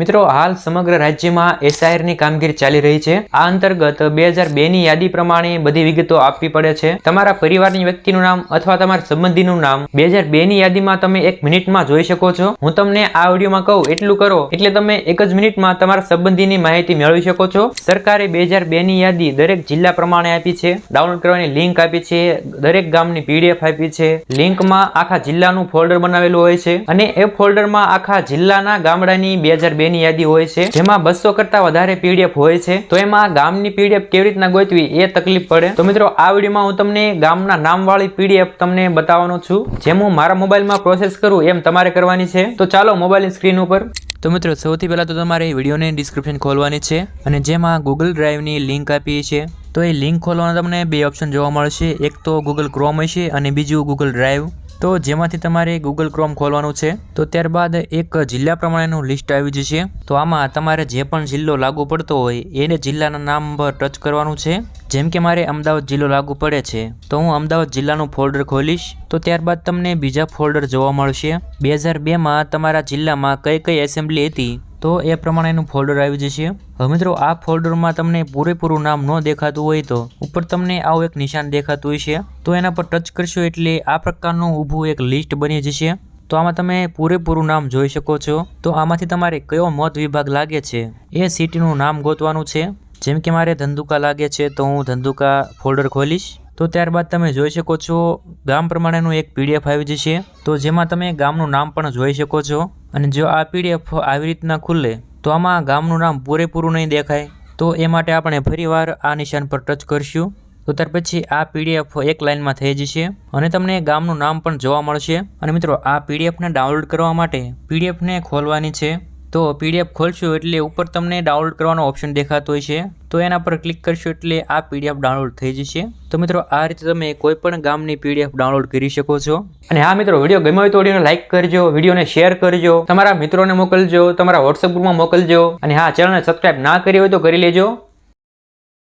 મિત્રો, હાલ સમગ્ર રાજ્યમાં એસઆઈઆરની કામગીરી ચાલી રહી છે. આ અંતર્ગત બે હજાર બેની યાદી પ્રમાણે બધી વિગતો આપવી પડે છે. તમારા પરિવારની વ્યક્તિનું નામ અથવા તમારા સંબંધીનું નામ બે હજાર બેની યાદીમાં તમે એક મિનિટમાં જોઈ શકો છો. હું તમને આ વિડીયોમાં કહું, એટલું કરો, એટલે તમે એક જ મિનિટમાં તમારા સંબંધીની માહિતી મેળવી શકો છો. સરકારે બે હજાર બે ની યાદી દરેક જિલ્લા પ્રમાણે આપી છે. ડાઉનલોડ કરવાની લિંક આપી છે. દરેક ગામની પીડીએફ આપી છે. લિંકમાં આખા જિલ્લાનું ફોલ્ડર બનાવેલું હોય છે. અને એ ફોલ્ડરમાં આખા જિલ્લાના ગામડાની બે હજાર બે ની યાદી હોય છે, જેમાં બસો કરતા વધારે પીડીએફ હોય છે, તો એમાં ગામની પીડીએફ કેવી રીતના ગોતવી એ તકલીફ પડે? તો મિત્રો, આ વિડીયોમાં હું તમને ગામના નામવાળી પીડીએફ તમને બતાવવાનો છું, જેમ હું મારા મોબાઈલમાં પ્રોસેસ કરું એમ તમારે કરવાની છે. તો ચાલો મોબાઈલની સ્ક્રીન ઉપર. તો મિત્રો, સૌથી પહેલાં તો તમારે વિડીયોની ડિસ્ક્રિપ્શન ખોલવાની છે, અને જેમાં ગૂગલ ડ્રાઈવની લિંક આપી છે, તો એ લિંક ખોલવાના તમને બે ઓપ્શન જોવા મળશે. એક તો ગૂગલ ક્રોમ હશે, અને બીજું ગૂગલ ડ્રાઈવ તો જેમાંથી તમારે ગૂગલ ક્રોમ ખોલવાનું છે. તો ત્યારબાદ એક જિલ્લા પ્રમાણેનું લિસ્ટ આવી જશે. તો આમાં તમારે જે પણ જિલ્લો લાગુ પડતો હોય, એને જિલ્લાના નામ પર ટચ કરવાનું છે. જેમ કે મારે અમદાવાદ જિલ્લો લાગુ પડે છે. તો હું અમદાવાદ જિલ્લાનું ફોલ્ડર ખોલીશ. તો ત્યારબાદ તમને બીજા ફોલ્ડર જોવા મળશે. બે હજાર બેમાં તમારા જિલ્લામાં કઈ કઈ એસેમ્બલી હતી? તો એ પ્રમાણેનું ફોલ્ડર આવી જશે. હવે મિત્રો, આ ફોલ્ડરમાં તમને પૂરેપૂરું નામ ન દેખાતું હોય તો ઉપર તમને આવું એક નિશાન દેખાતું હોય છે તો એના પર ટચ કરશો એટલે આ પ્રકારનું ઊભું એક લિસ્ટ બની જશે. તો આમાં તમે પૂરેપૂરું નામ જોઈ શકો છો. તો આમાંથી તમારે કયો મત વિભાગ લાગે છે એ સિટીનું નામ ગોતવાનું છે. જેમ કે મારે ધંધુકા લાગે છે, તો હું ધંધુકા ફોલ્ડર ખોલીશ. તો ત્યારબાદ તમે જોઈ શકો છો ગામ પ્રમાણેનું એક પીડીએફ આવી જશે. તો જેમાં તમે ગામનું નામ પણ જોઈ શકો છો. અને જો આ પીડીએફ આવી રીતના ખુલે, તો આમાં ગામનું નામ પૂરેપૂરું નહીં દેખાય. તો એ માટે આપણે ફરીવાર આ નિશાન પર ટચ કરશું. તો ત્યાર પછી આ પીડીએફ એક લાઇનમાં થઈ જશે અને તમને ગામનું નામ પણ જોવા મળશે. અને મિત્રો, આ પીડીએફને ડાઉનલોડ કરવા માટે પીડીએફને ખોલવાની છે. તો પીડીએફ ખોલશો એટલે ઉપર તમને ડાઉનલોડ કરવાનો ઓપ્શન દેખાતો હોય છે. તો એના પર ક્લિક કરશો એટલે આ પીડીએફ ડાઉનલોડ થઈ જશે. તો મિત્રો, આ રીતે તમે કોઈ પણ ગામની પીડીએફ ડાઉનલોડ કરી શકો છો. અને હા મિત્રો, વીડિયો ગમ્યો હોય તો વિડીયોને લાઇક કરજો, વિડીયોને શેર કરજો, તમારા મિત્રોને મોકલજો, તમારા વોટ્સઅપ ગ્રુપમાં મોકલજો. અને હા, ચેનલને સબસ્ક્રાઇબ ના કરી હોય તો કરી લેજો.